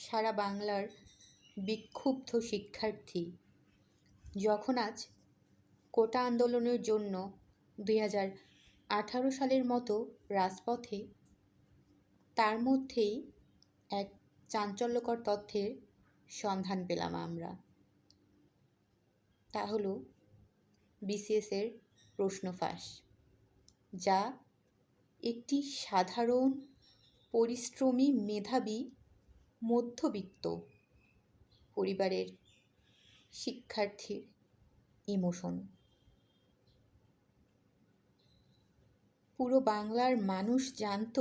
সারা বাংলার বিক্ষুব্ধ শিক্ষার্থী। যখন আজ কোটা আন্দোলনের জন্য দুই হাজার আঠারো সালের মতো রাজপথে, তার মধ্যেই এক চাঞ্চল্যকর তথ্যের সন্ধান পেলাম আমরা। তা হলো বিসিএসের প্রশ্ন ফাঁস, যা একটি সাধারণ পরিশ্রমী মেধাবী মধ্যবিত্ত পরিবারের শিক্ষার্থীর ইমোশন পুরো বাংলার মানুষ জানত,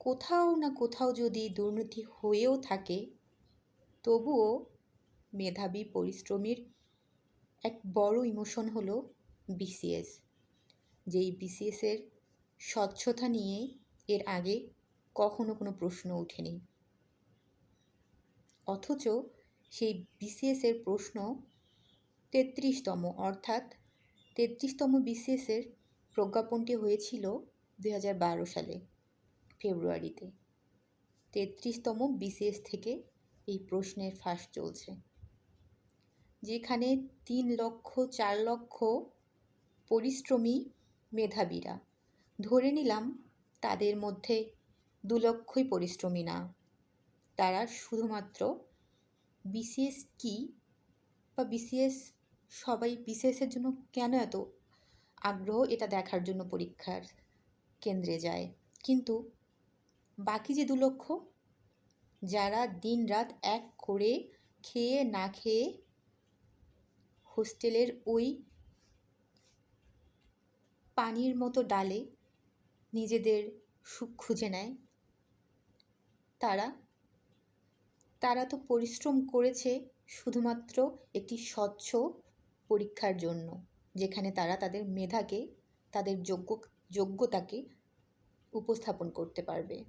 কোথাও না কোথাও যদি দুর্নীতি হয়েও থাকে, তবুও মেধাবী পরিশ্রমীর এক বড় ইমোশন হলো বিসিএস যেই বিসিএসের স্বচ্ছতা নিয়ে এর আগে কখনো কোনো প্রশ্ন ওঠেনি। অথচ সেই বিসিএসের প্রশ্ন তেত্রিশতম, অর্থাৎ তেত্রিশতম বিসিএসের প্রজ্ঞাপনটি হয়েছিল দুই হাজার বারো সালে, ফেব্রুয়ারিতে। তেত্রিশতম বিসিএস থেকে এই প্রশ্নের ফাঁস চলছে, যেখানে তিন লক্ষ, চার লক্ষ পরিশ্রমী মেধাবীরা, ধরে নিলাম তাদের মধ্যে দু লক্ষই পরিশ্রমী না। তারা শুধুমাত্র বিসিএস কি বা বিসিএস সবাই বিসিএসের জন্য কেন এত আগ্রহ? এটা দেখার জন্য পরীক্ষার কেন্দ্রে যায়। কিন্তু বাকি যে দু লক্ষ যারা দিন রাত এক করে খেয়ে না খেয়ে হোস্টেলের ওই পানির মতো ডালে নিজেদের সুখ খুঁজে নেয় তারা। তারা তো পরিশ্রম করেছে শুধুমাত্র একটি স্বচ্ছ পরীক্ষার জন্য, যেখানে তারা তাদের মেধাকে, তাদের যোগ্য, যোগ্যতাকে উপস্থাপন করতে পারবে।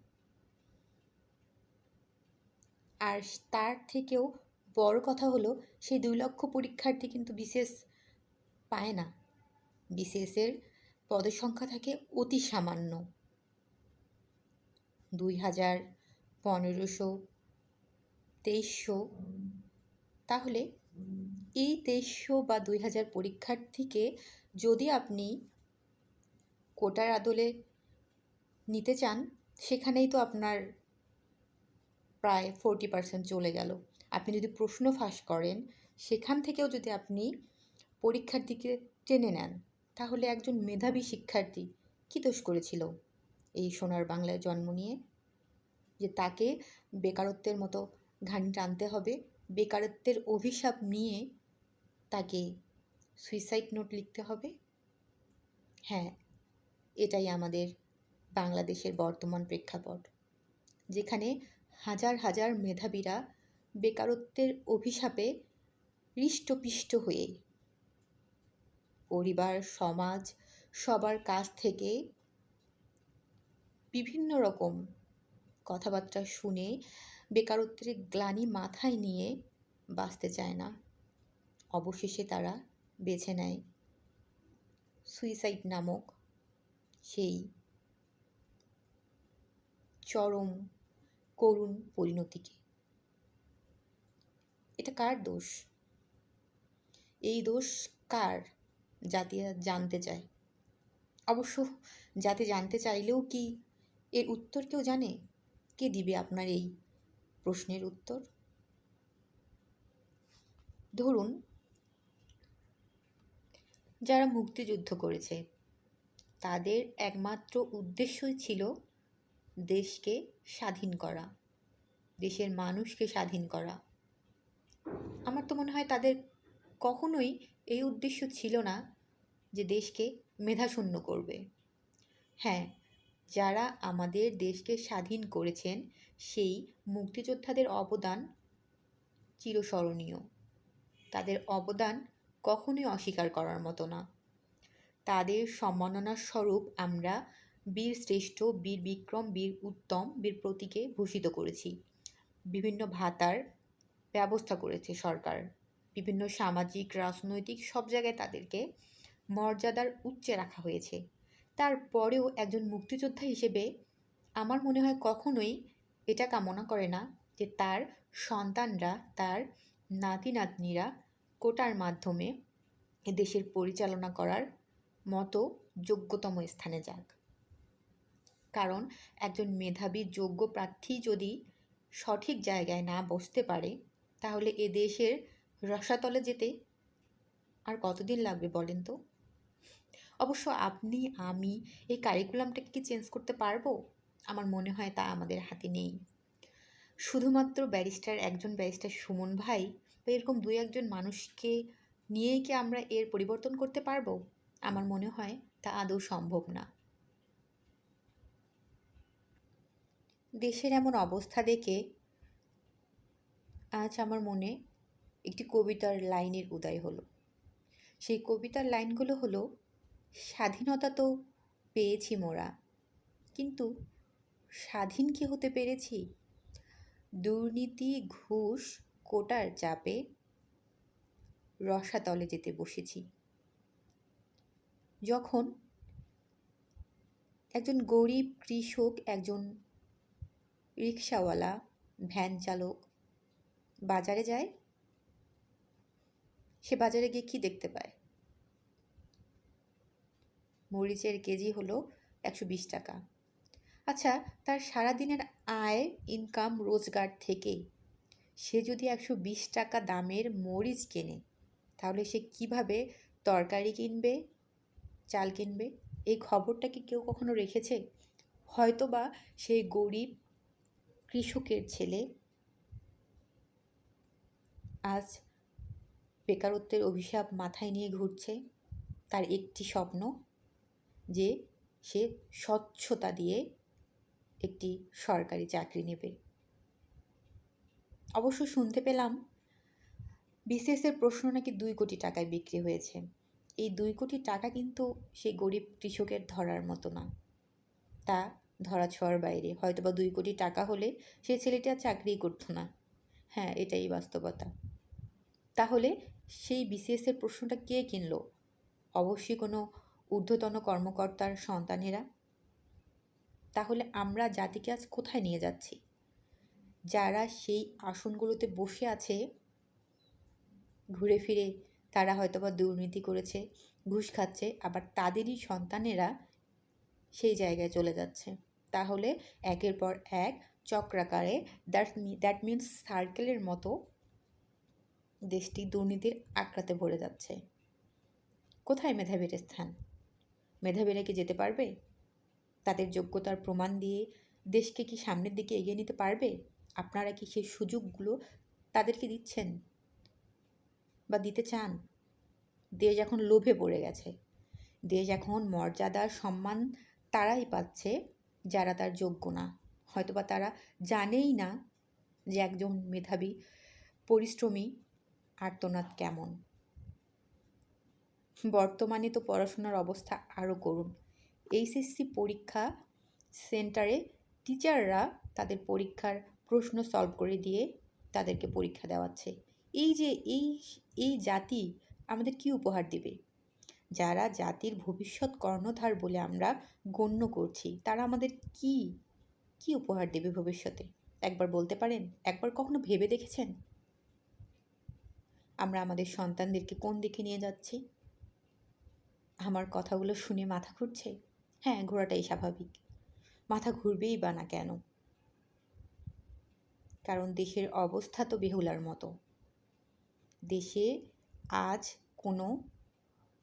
আর তার থেকেও বড় কথা হলো, সেই দুই লক্ষ পরীক্ষার্থী কিন্তু বিশেষ পায় না। বিসিএসের পদের সংখ্যা থাকে অতি সামান্য। দুই হাজার পনেরোশো, তেইশশো, তাহলে এই তেইশশো বা দুই হাজার পরীক্ষার্থীকে যদি আপনি কোটার আদলে নিতে চান, সেখানেই তো আপনার প্রায় ফোরটি পার্সেন্ট চলে গেল। আপনি যদি প্রশ্ন ফাঁস করেন, সেখান থেকেও যদি আপনি পরীক্ষার্থীকে টেনে নেন, তাহলে একজন মেধাবী শিক্ষার্থী কী দোষ করেছিল এই সোনার বাংলায় জন্ম নিয়ে? যে তাকে বেকারত্বের মতো ঘানি টানতে হবে। বেকারত্বের অভিশাপ নিয়ে তাকে সুইসাইড নোট লিখতে হবে। হ্যাঁ এটাই আমাদের বাংলাদেশের বর্তমান প্রেক্ষাপট, যেখানে হাজার হাজার মেধাবীরা বেকারত্বের অভিশাপে হৃষ্টপিষ্ট হয়ে পরিবার, সমাজ, সবার কাছ থেকে বিভিন্ন রকম কথাবার্তা শুনে বেকারত্বের গ্লানি মাথায় নিয়ে বাঁচতে চায় না। অবশেষে তারা বেছে নেয় সুইসাইড নামক সেই চরম করুণ পরিণতিকে। এটা কার দোষ? এই দোষ কার জাতি জানতে চায়? অবশ্য জাতি জানতে চাইলেও কি এর উত্তর কেউ জানে? কে দিবে আপনার এই প্রশ্নের উত্তর? ধরুন, যারা মুক্তিযুদ্ধ করেছে, তাদের একমাত্র উদ্দেশ্যই ছিল দেশকে স্বাধীন করা, দেশের মানুষকে স্বাধীন করা। আমার তো মনে হয় তাদের কখনোই এই উদ্দেশ্য ছিল না যে দেশকে মেধাশূন্য করবে। হ্যাঁ যারা আমাদের দেশকে স্বাধীন করেছেন, সেই মুক্তিযোদ্ধাদের অবদান চিরস্মরণীয়। তাদের অবদান কখনোই অস্বীকার করার মতো না। তাদের সম্মাননা স্বরূপ আমরা বীর শ্রেষ্ঠ, বীর বিক্রম, বীর উত্তম, বীর প্রতীকে ভূষিত করেছি। বিভিন্ন ভাতার ব্যবস্থা করেছে সরকার। বিভিন্ন সামাজিক, রাজনৈতিক সব জায়গায় তাদেরকে মর্যাদার উচ্চে রাখা হয়েছে। তারপরেও একজন মুক্তিযোদ্ধা হিসেবে আমার মনে হয় কখনোই এটা কামনা করে না যে তার সন্তানরা, তার নাতি নাতনিরা কোটার মাধ্যমে দেশের পরিচালনা করার মতো যোগ্যতম স্থানে যাক। কারণ একজন মেধাবী, যোগ্য প্রার্থী যদি সঠিক জায়গায় না বসতে পারে, তাহলে এ দেশের রসাতলে যেতে আর কতদিন লাগবে বলেন তো? অবশ্য আপনি, আমি এই কারিকুলামটাকে কি চেঞ্জ করতে পারব? আমার মনে হয় তা আমাদের হাতে নেই। শুধুমাত্র ব্যারিস্টার একজন ব্যারিস্টার সুমন ভাই বা এরকম দুই, একজন মানুষকে নিয়েই কি আমরা এর পরিবর্তন করতে পারব? আমার মনে হয় তা আদৌ সম্ভব না। দেশের এমন অবস্থা দেখে আজ আমার মনে একটি কবিতার লাইনের উদয় হলো। সেই কবিতার লাইনগুলো হলো স্বাধীনতা তো পেয়েছি মোরা। কিন্তু স্বাধীন কি হতে পেরেছি? দুর্নীতি, ঘুষ, কোটার চাপে রসাতলে যেতে বসেছি। যখন একজন গরিব কৃষক, একজন রিক্সাওয়ালা, ভ্যান চালক বাজারে যায়, সে বাজারে গিয়ে কী দেখতে পায়? মরিচের কেজি হলো একশো বিশ টাকা। আচ্ছা তার সারাদিনের আয় ইনকাম রোজগার থেকে সে যদি একশো বিশ টাকা দামের মরিচ কেনে, তাহলে সে কীভাবে তরকারি কিনবে, চাল কিনবে? এই খবরটা কি কেউ কখনো রেখেছে? হয়তো বা সেই গরিব কৃষকের ছেলে আজ বেকারত্বের অভিশাপ মাথায় নিয়ে ঘুরছে, তার একটি স্বপ্ন যে সে স্বচ্ছতা দিয়ে একটি সরকারি চাকরি নেবে। অবশ্য শুনতে পেলাম, বিসিএসের প্রশ্ন নাকি দুই কোটি টাকায় বিক্রি হয়েছে। এই দুই কোটি টাকা কিন্তু সেই গরিব কৃষকের ধরার মতো না। তা ধরা ছোঁয়ার বাইরে। হয়তো বা দুই কোটি টাকা হলে সে ছেলেটা চাকরিই করতো না। হ্যাঁ এটাই বাস্তবতা। তাহলে সেই বিসিএসের প্রশ্নটা কে কিনলো? অবশ্যই কোনো ঊর্ধ্বতন কর্মকর্তার সন্তানেরা? তাহলে আমরা জাতিকে আজ কোথায় নিয়ে যাচ্ছি? যারা সেই আসনগুলোতে বসে আছে, ঘুরে ফিরে তারা হয়তোবা দুর্নীতি করেছে, ঘুষ খাচ্ছে, আবার তাদেরই সন্তানেরা সেই জায়গায় চলে যাচ্ছে। তাহলে একের পর এক চক্রাকারে দ্যাট দ্যাট মিনস সার্কেলের মতো দেশটি দুর্নীতির আক্রাতে ভরে যাচ্ছে। কোথায় মেধাবীর স্থান? মেধাবীরা কি যেতে পারবে? তাদের যোগ্যতার প্রমাণ দিয়ে দেশকে কি সামনের দিকে এগিয়ে নিতে পারবে? আপনারা কি সেই সুযোগগুলো তাদেরকে দিচ্ছেন? বা দিতে চান? দেশ এখন লোভে পড়ে গেছে। দেশ এখন মর্যাদা, সম্মান তারাই পাচ্ছে যারা তার যোগ্য না। হয়তোবা তারা জানেই না যে একজন মেধাবী, পরিশ্রমী, আর্তনাদ কেমন। বর্তমানে তো পড়াশোনার অবস্থা আরও করুন এইচএসসি পরীক্ষা সেন্টারে টিচাররা তাদের পরীক্ষার প্রশ্ন সলভ করে দিয়ে তাদেরকে পরীক্ষা দেওয়াচ্ছে। এই যে এই এই জাতি আমাদের কি উপহার দেবে? যারা জাতির ভবিষ্যৎ কর্ণধার বলে আমরা গণ্য করছি, তারা আমাদের কি কি উপহার দেবে ভবিষ্যতে? একবার বলতে পারেন? একবার কখনো ভেবে দেখেছেন? আমরা আমাদের সন্তানদেরকে কোন দিকে নিয়ে যাচ্ছি? আমার কথাগুলো শুনে মাথা ঘুরছে? হ্যাঁ ঘোরাটাই স্বাভাবিক। মাথা ঘুরবেই বা না কেন? কারণ দেশের অবস্থা তো বেহুলার মতো। দেশে আজ কোনো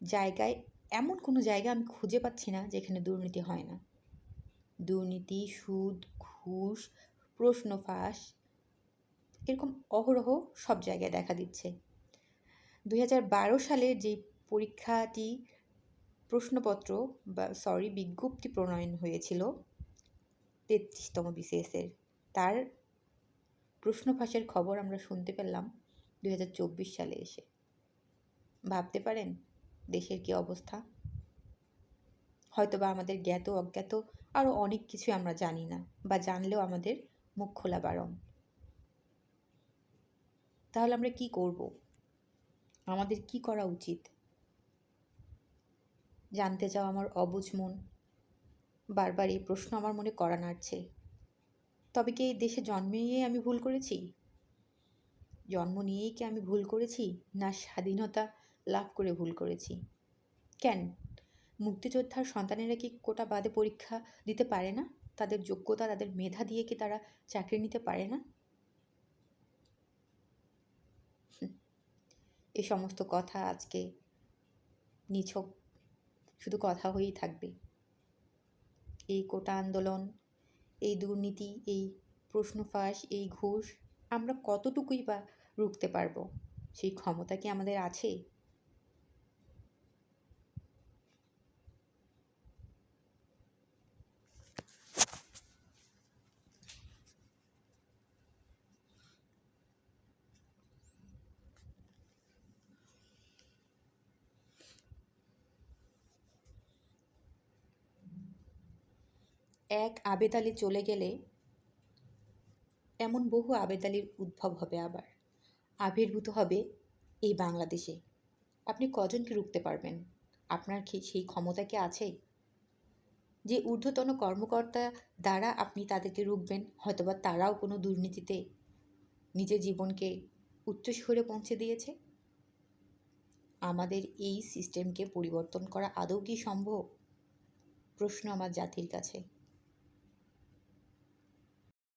জায়গায়, এমন কোনো জায়গা আমি খুঁজে পাচ্ছি না যেখানে দুর্নীতি হয় না। দুর্নীতি, সুদ, ঘুষ প্রশ্ন ফাঁস এরকম অহরহ সব জায়গায় দেখা দিচ্ছে। দুই সালের যে পরীক্ষাটি প্রশ্নপত্র বা সরি বিজ্ঞপ্তি প্রণয়ন হয়েছিল তেত্রিশতম বিসিএসের। তার প্রশ্ন ফাঁসের খবর আমরা শুনতে পেলাম দু হাজার চব্বিশ সালে এসে। ভাবতে পারেন দেশের কি অবস্থা? হয়তোবা আমাদের জ্ঞাত, অজ্ঞাত আরও অনেক কিছু আমরা জানি না বা জানলেও আমাদের মুখ খোলা বারণ। তাহলে আমরা কি করব? আমাদের কি করা উচিত? জানতে চাও আমার অবুঝ মন। বারবার এই প্রশ্ন আমার মনে করা নাড়ছে। তবে কি এই দেশে জন্মেই আমি ভুল করেছি? জন্ম নিয়েই কি আমি ভুল করেছি? না স্বাধীনতা লাভ করে ভুল করেছি। কেন? মুক্তিযোদ্ধার সন্তানেরা কি কোটা বাদে পরীক্ষা দিতে পারে না? তাদের যোগ্যতা, তাদের মেধা দিয়ে কি তারা চাকরি নিতে পারে না? এ সমস্ত কথা আজকে নিছক শুধু কথা হয়েই থাকবে। এই কোটা আন্দোলন, এই দুর্নীতি, এই প্রশ্ন ফাঁস এই ঘুষ, আমরা কতটুকুই বা রুখতে পারব? সেই ক্ষমতা কি আমাদের আছে? এক আবেদালি চলে গেলে এমন বহু আবেদালির উদ্ভব হবে আবার। আবির্ভূত হবে এই বাংলাদেশে। আপনি কজনকে রুখতে পারবেন? আপনার সেই ক্ষমতা কি আছে? যে ঊর্ধ্বতন কর্মকর্তা দ্বারা আপনি তাদেরকে রুখবেন, হয়তোবা তারাও কোনো দুর্নীতিতে নিজের জীবনকে উচ্চ পৌঁছে দিয়েছে? আমাদের এই সিস্টেমকে পরিবর্তন করা আদৌ কি সম্ভব? প্রশ্ন আমার জাতির কাছে।